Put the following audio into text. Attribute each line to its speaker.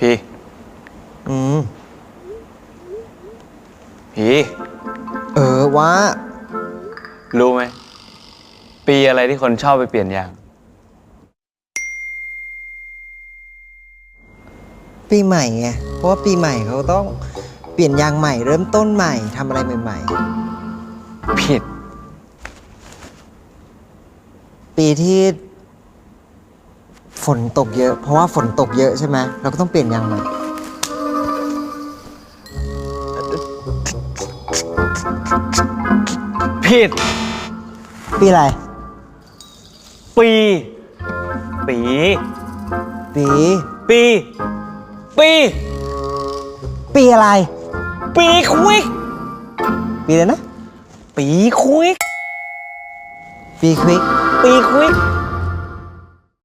Speaker 1: พี่
Speaker 2: อืม
Speaker 1: พี่
Speaker 2: เออว่า
Speaker 1: รู้ไหม ปีอะไรที่คนชอบไปเปลี่ยนยาง
Speaker 2: ปีใหม่ไง เพราะว่าปีใหม่เขาต้องเปลี่ยนยางใหม่ เริ่มต้นใหม่ทำอะไรใหม่
Speaker 1: ผิด
Speaker 2: ๆปีที่ ฝนตกเยอะ เพราะว่าฝนตกเยอะใช่ไหมเราก็ต้องเปลี่ยนยางใหม่
Speaker 1: ผิด
Speaker 2: ปีอะไร
Speaker 1: ปี ปี
Speaker 2: ปี
Speaker 1: ปี ปี
Speaker 2: ปีอะไร
Speaker 1: ปีควิก
Speaker 2: ปีอะไรนะ
Speaker 1: ปีควิก
Speaker 2: ปีควิก
Speaker 1: ปีควิก